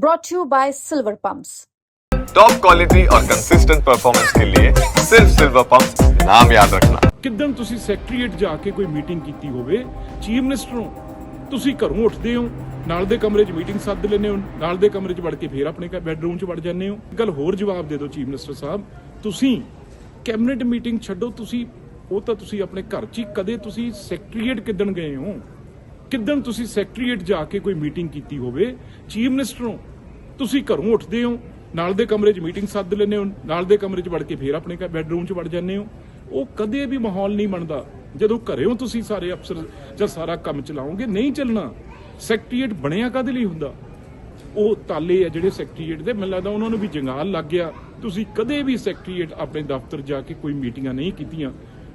brought to you by Silver Pumps. Top quality और consistent performance के लिए सिर्फ सिल्वर पंप नाम याद रखना ਕਿਦਣ ਤੁਸੀਂ ਸੈਕਟਰੀਏਟ ਜਾ ਕੇ ਕੋਈ ਮੀਟਿੰਗ ਕੀਤੀ ਹੋਵੇ ਚੀਫ ਮਿਨਿਸਟਰ ਨੂੰ ਤੁਸੀਂ ਘਰੋਂ ਉੱਠਦੇ ਹੋ ਨਾਲ ਦੇ ਕਮਰੇ 'ਚ ਮੀਟਿੰਗ ਸੱਦ ਲੈਂਦੇ ਹੋ ਨਾਲ ਦੇ ਕਮਰੇ 'ਚ ਵੜ ਕੇ ਫੇਰ ਆਪਣੇ ਬੈੱਡਰੂਮ 'ਚ ਵੜ ਜਾਂਦੇ ਹੋ ਗੱਲ ਹੋਰ ਜਵਾਬ ਦੇ ਦਿਓ ਚੀਫ ਮਿਨਿਸਟਰ ਸਾਹਿਬ ਤੁਸੀਂ ਕੈਬਨਿਟ ਮੀਟਿੰਗ ਛੱਡੋ ਤੁਸੀਂ ਉਹ ਤਾਂ ਤੁਸੀਂ ਆਪਣੇ ਘਰ 'ਚ ਹੀ ਕਦੇ ਤੁਸੀਂ ਸੈਕਟਰੀਏਟ ਕਿਦਣ ਗਏ ਹੋ ਕਿਦਣ ਤੁਸੀਂ ਸੈਕਟਰੀਏਟ ਜਾ ਕੇ ਕੋਈ ਮੀਟਿੰਗ ਕੀਤੀ ਹੋਵੇ ਚੀਫ ਮਿਨਿਸਟਰ ਨੂੰ ਤੁਸੀਂ ਘਰੋਂ ਉੱਠਦੇ ਹੋ, ਨਾਲ ਦੇ ਕਮਰੇ 'ਚ ਮੀਟਿੰਗ ਸੱਦ ਲੈਂਦੇ ਹੋ, ਨਾਲ ਦੇ ਕਮਰੇ 'ਚ ਵੜ ਕੇ ਫੇਰ ਆਪਣੇ ਬੈੱਡਰੂਮ 'ਚ ਵੜ ਜਾਂਦੇ ਹੋ। ਉਹ ਕਦੇ ਵੀ ਮਾਹੌਲ ਨਹੀਂ ਬਣਦਾ। ਜਦੋਂ ਘਰਿਓ ਤੁਸੀਂ ਸਾਰੇ ਅਫਸਰ ਜਾਂ ਸਾਰਾ ਕੰਮ ਚਲਾਓਗੇ, ਨਹੀਂ ਚੱਲਣਾ। ਸੈਕਟਰੀਏਟ ਬਣਿਆ ਕਦੇ ਲਈ ਹੁੰਦਾ? ਉਹ ਤਾਲੇ ਆ ਜਿਹੜੇ ਸੈਕਟਰੀਏਟ ਦੇ। ਮੈਨੂੰ ਲੱਗਦਾ ਉਹਨਾਂ ਨੂੰ ਵੀ ਜੰਗਾਲ ਲੱਗ ਗਿਆ। ਤੁਸੀਂ ਕਦੇ ਵੀ ਸੈਕਟਰੀਏਟ ਆਪਣੇ ਦਫ਼ਤਰ ਜਾ ਕੇ ਕੋਈ ਮੀਟਿੰਗਾਂ ਨਹੀਂ ਕੀਤੀਆਂ।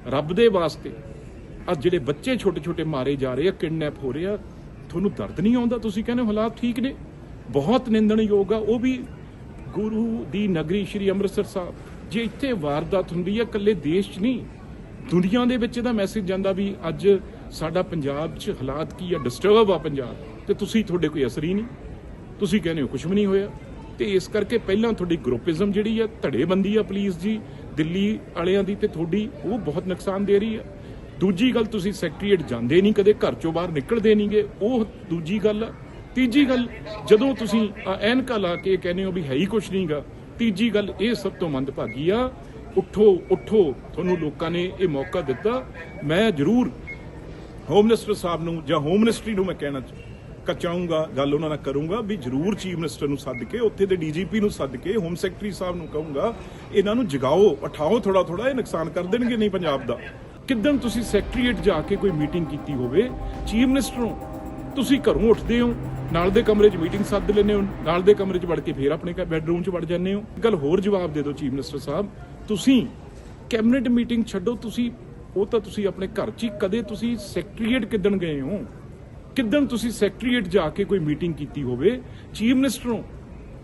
ਰੱਬ ਦੇ ਵਾਸਤੇ। ਆ ਜਿਹੜੇ ਬੱਚੇ ਛੋਟੇ ਛੋਟੇ ਮਾਰੇ ਜਾ ਰਹੇ ਆ ਕਿਡਨੈਪ ਹੋ ਰਹੇ ਆ, ਤੁਹਾਨੂੰ ਦਰਦ ਨਹੀਂ ਆਉਂਦਾ? ਤੁਸੀਂ ਕਹਿੰਦੇ ਹੋ ਹਾਲਾਤ ਠੀਕ ਨੇ। ਬਹੁਤ ਨਿੰਦਣਯੋਗ ਆ। ਉਹ ਵੀ ਗੁਰੂ ਦੀ ਨਗਰੀ ਸ਼੍ਰੀ ਅੰਮ੍ਰਿਤਸਰ ਸਾਹਿਬ। ਜੇ ਇੱਥੇ ਵਾਰਦਾਤ ਹੁੰਦੀ ਹੈ ਇਕੱਲੇ ਦੇਸ਼ 'ਚ ਨਹੀਂ, ਦੁਨੀਆ ਦੇ ਵਿੱਚ ਇਹਦਾ ਮੈਸੇਜ ਜਾਂਦਾ ਵੀ ਅੱਜ ਸਾਡਾ ਪੰਜਾਬ 'ਚ ਹਾਲਾਤ ਕੀ ਆ ਡਿਸਟਰਬ ਆ ਪੰਜਾਬ। ਤੇ ਤੁਸੀਂ ਤੁਹਾਡੇ ਕੋਈ ਅਸਰ ਹੀ ਨਹੀਂ। ਤੁਸੀਂ ਕਹਿੰਦੇ ਹੋ ਕੁਝ ਵੀ ਨਹੀਂ ਹੋਇਆ। ਤੇ ਇਸ ਕਰਕੇ ਪਹਿਲਾਂ ਤੁਹਾਡੀ ਗਰੁੱਪਿਜ਼ਮ ਜਿਹੜੀ ਆ, ਧੜੇਬੰਦੀ ਆ ਪੁਲਿਸ ਜੀ ਦਿੱਲੀ ਵਾਲਿਆਂ ਦੀ ਤੇ ਤੁਹਾਡੀ, ਉਹ ਬਹੁਤ ਨੁਕਸਾਨ ਦੇ ਰਹੀ ਆ। ਦੂਜੀ ਗੱਲ, ਤੁਸੀਂ ਸੈਕਟਰੀਏਟ ਜਾਂਦੇ ਨਹੀਂ ਕਦੇ, ਘਰ ਚੋਂ ਬਾਹਰ ਨਿਕਲਦੇ ਨਹੀਂਗੇ ਉਹ ਦੂਜੀ ਗੱਲ ਆ ਤੀਜੀ ਗੱਲ, ਜਦੋਂ ਤੁਸੀਂ ਆਹ ਐਨਕਾਂ ਲਾ ਕੇ ਕਹਿੰਦੇ ਹੋ ਵੀ ਹੈ ਹੀ ਕੁਝ ਨਹੀਂਗਾ, ਤੀਜੀ ਗੱਲ ਇਹ ਸਭ ਤੋਂ ਮੰਦਭਾਗੀ ਆ, ਉੱਠੋ ਉੱਠੋ, ਤੁਹਾਨੂੰ ਲੋਕਾਂ ਨੇ ਇਹ ਮੌਕਾ ਦਿੱਤਾ, ਮੈਂ ਜ਼ਰੂਰ ਹੋਮ ਮਿਨਿਸਟਰ ਸਾਹਿਬ ਨੂੰ ਜਾਂ ਹੋਮ ਮਿਨਿਸਟਰੀ ਨੂੰ ਮੈਂ ਕਹਿਣਾ ਕਚਾਉਂਗਾ, ਗੱਲ ਉਹਨਾਂ ਨਾਲ ਕਰੂੰਗਾ, ਵੀ ਜ਼ਰੂਰ ਚੀਫ ਮਿਨਿਸਟਰ ਨੂੰ ਸੱਦ ਕੇ, ਉੱਥੇ ਦੇ ਡੀਜੀਪੀ ਨੂੰ ਸੱਦ ਕੇ ਹੋਮ ਸੈਕਟਰੀ ਸਾਹਿਬ ਨੂੰ ਕਹੂੰਗਾ, ਇਹਨਾਂ ਨੂੰ ਜਗਾਓ, ਉਠਾਓ ਥੋੜਾ ਥੋੜਾ ਇਹ ਨੁਕਸਾਨ ਕਰ ਦੇਣਗੇ ਨਹੀਂ ਪੰਜਾਬ ਦਾ। ਕਿਦਣ ਤੁਸੀਂ ਸੈਕਟਰੀਏਟ ਜਾ ਕੇ ਕੋਈ ਮੀਟਿੰਗ ਕੀਤੀ ਹੋਵੇ ਚੀਫ ਮਿਨਿਸਟਰ ਨੂੰ, ਤੁਸੀਂ ਘਰੋਂ ਉੱਠਦੇ ਹੋ ਨਾਲ ਦੇ ਕਮਰੇ 'ਚ ਮੀਟਿੰਗ ਸੱਦ ਲੈਂਦੇ ਹੋ, ਨਾਲ ਦੇ ਕਮਰੇ 'ਚ ਵੜ ਕੇ ਫੇਰ ਆਪਣੇ ਬੈੱਡਰੂਮ 'ਚ ਵੜ ਜਾਂਦੇ ਹੋ। ਗੱਲ ਹੋਰ ਜਵਾਬ ਦੇ ਦਿਓ ਚੀਫ ਮਿਨਿਸਟਰ ਸਾਹਿਬ। ਤੁਸੀਂ ਕੈਬਨਿਟ ਮੀਟਿੰਗ ਛੱਡੋ, ਤੁਸੀਂ ਉਹ ਤਾਂ ਤੁਸੀਂ ਆਪਣੇ ਘਰ 'ਚ ਹੀ ਕਦੇ ਤੁਸੀਂ ਸੈਕਟਰੀਏਟ ਕਿਦਣ ਗਏ ਹੋ? ਕਿਦਣ ਤੁਸੀਂ ਸੈਕਟਰੀਏਟ ਜਾ ਕੇ ਕੋਈ ਮੀਟਿੰਗ ਕੀਤੀ ਹੋਵੇ? ਚੀਫ ਮਿਨਿਸਟਰ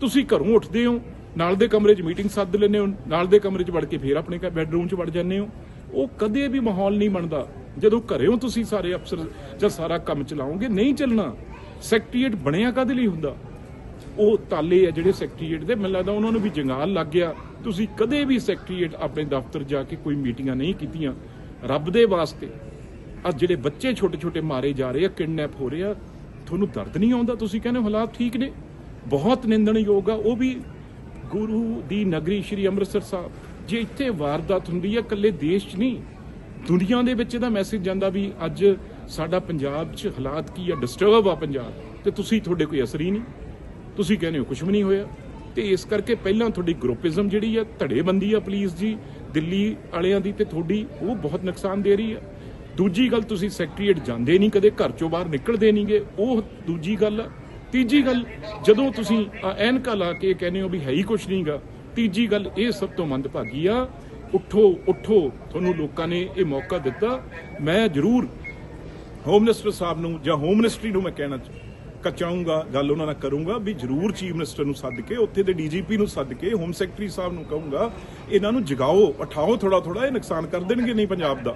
ਤੁਸੀਂ ਘਰੋਂ ਉੱਠਦੇ ਹੋ, ਨਾਲ ਦੇ ਕਮਰੇ 'ਚ ਮੀਟਿੰਗ ਸੱਦ ਲੈਂਦੇ ਹੋ, ਨਾਲ ਦੇ ਕਮਰੇ 'ਚ ਵੜ ਕੇ ਫੇਰ ਆਪਣੇ ਬੈੱਡਰੂਮ 'ਚ ਵੜ ਜਾਂਦੇ ਹੋ। ਉਹ ਕਦੇ ਵੀ ਮਾਹੌਲ ਨਹੀਂ ਬਣਦਾ। ਜਦੋਂ ਘਰਿਓ ਤੁਸੀਂ ਸਾਰੇ ਅਫਸਰ ਜਾਂ ਸਾਰਾ ਕੰਮ ਚਲਾਓਗੇ, ਨਹੀਂ ਚੱਲਣਾ। ਸੈਕਟਰੀਏਟ ਬਣਿਆ ਕਦੇ ਲਈ ਹੁੰਦਾ? ਉਹ ਤਾਲੇ ਆ ਜਿਹੜੇ ਸੈਕਟਰੀਏਟ ਦੇ, ਮੈਨੂੰ ਲੱਗਦਾ ਉਹਨਾਂ ਨੂੰ ਵੀ ਜੰਗਾਲ ਲੱਗ ਗਿਆ। ਤੁਸੀਂ ਕਦੇ ਵੀ ਸੈਕਟਰੀਏਟ ਆਪਣੇ ਦਫ਼ਤਰ ਜਾ ਕੇ ਕੋਈ ਮੀਟਿੰਗਾਂ ਨਹੀਂ ਕੀਤੀਆਂ। ਰੱਬ ਦੇ ਵਾਸਤੇ। ਆ ਜਿਹੜੇ ਬੱਚੇ ਛੋਟੇ ਛੋਟੇ ਮਾਰੇ ਜਾ ਰਹੇ ਆ, ਕਿਡਨੈਪ ਹੋ ਰਹੇ ਆ, ਤੁਹਾਨੂੰ ਦਰਦ ਨਹੀਂ ਆਉਂਦਾ? ਤੁਸੀਂ ਕਹਿੰਦੇ ਹੋ, ਹਾਲਾਤ ਠੀਕ ਨੇ। ਬਹੁਤ ਨਿੰਦਣਯੋਗ ਆ। ਉਹ ਵੀ ਗੁਰੂ ਦੀ ਨਗਰੀ ਸ਼੍ਰੀ ਅੰਮ੍ਰਿਤਸਰ ਸਾਹਿਬ। ਜੇ ਇੱਥੇ ਵਾਰਦਾਤ ਹੁੰਦੀ ਆ, ਇਕੱਲੇ ਦੇਸ਼ 'ਚ ਨਹੀਂ, ਦੁਨੀਆ ਦੇ ਵਿੱਚ ਇਹਦਾ ਮੈਸੇਜ ਜਾਂਦਾ ਵੀ ਅੱਜ ਸਾਡਾ ਪੰਜਾਬ 'ਚ ਹਾਲਾਤ ਕੀ ਆ? ਡਿਸਟਰਬ ਆ ਪੰਜਾਬ। ਤੇ ਤੁਸੀਂ ਤੁਹਾਡੇ ਕੋਈ ਅਸਰ ਹੀ ਨਹੀਂ। ਤੁਸੀਂ ਕਹਿੰਦੇ ਹੋ ਕੁਝ ਵੀ ਨਹੀਂ ਹੋਇਆ। ਤੇ ਇਸ ਕਰਕੇ ਪਹਿਲਾਂ ਤੁਹਾਡੀ ਗਰੁੱਪਿਜ਼ਮ ਜਿਹੜੀ ਆ, ਧੜੇਬੰਦੀ ਆ ਪੁਲਿਸ ਜੀ ਦਿੱਲੀ ਵਾਲਿਆਂ ਦੀ ਤੇ ਤੁਹਾਡੀ, ਉਹ ਬਹੁਤ ਨੁਕਸਾਨ ਦੇ ਰਹੀ ਆ। ਦੂਜੀ ਗੱਲ, ਤੁਸੀਂ ਸੈਕਟਰੀਏਟ ਜਾਂਦੇ ਨਹੀਂ ਕਦੇ, ਘਰ ਚੋਂ ਬਾਹਰ ਨਿਕਲਦੇ ਨਹੀਂਗੇ ਉਹ ਦੂਜੀ ਗੱਲ ਆ। ਤੀਜੀ ਗੱਲ, ਜਦੋਂ ਤੁਸੀਂ ਆਹ ਐਨਕਾਂ ਲਾ ਕੇ ਕਹਿੰਦੇ ਹੋ ਵੀ ਹੈ ਹੀ ਕੁਝ ਨਹੀਂਗਾ ਤੀਜੀ ਗੱਲ, ਇਹ ਸਭ ਤੋਂ ਮੰਦਭਾਗੀ ਆ। ਉੱਠੋ ਉੱਠੋ। ਤੁਹਾਨੂੰ ਲੋਕਾਂ ਨੇ ਇਹ ਮੌਕਾ ਦਿੱਤਾ। ਮੈਂ ਜ਼ਰੂਰ ਹੋਮ ਮਿਨਿਸਟਰ ਸਾਹਿਬ ਨੂੰ ਜਾਂ ਹੋਮ ਮਿਨਿਸਟਰੀ ਨੂੰ ਮੈਂ ਕਹਿਣਾ ਕਚਾਉਂਗਾ, ਗੱਲ ਉਹਨਾਂ ਨਾਲ ਕਰੂੰਗਾ ਵੀ ਜ਼ਰੂਰ ਚੀਫ ਮਿਨਿਸਟਰ ਨੂੰ ਸੱਦ ਕੇ, ਉੱਥੇ ਦੇ ਡੀਜੀਪੀ ਨੂੰ ਸੱਦ ਕੇ ਹੋਮ ਸੈਕਟਰੀ ਸਾਹਿਬ ਨੂੰ ਕਹੂੰਗਾ, ਇਹਨਾਂ ਨੂੰ ਜਗਾਓ, ਉਠਾਓ ਥੋੜਾ ਥੋੜਾ ਇਹ ਨੁਕਸਾਨ ਕਰ ਦੇਣਗੇ ਨਹੀਂ ਪੰਜਾਬ ਦਾ।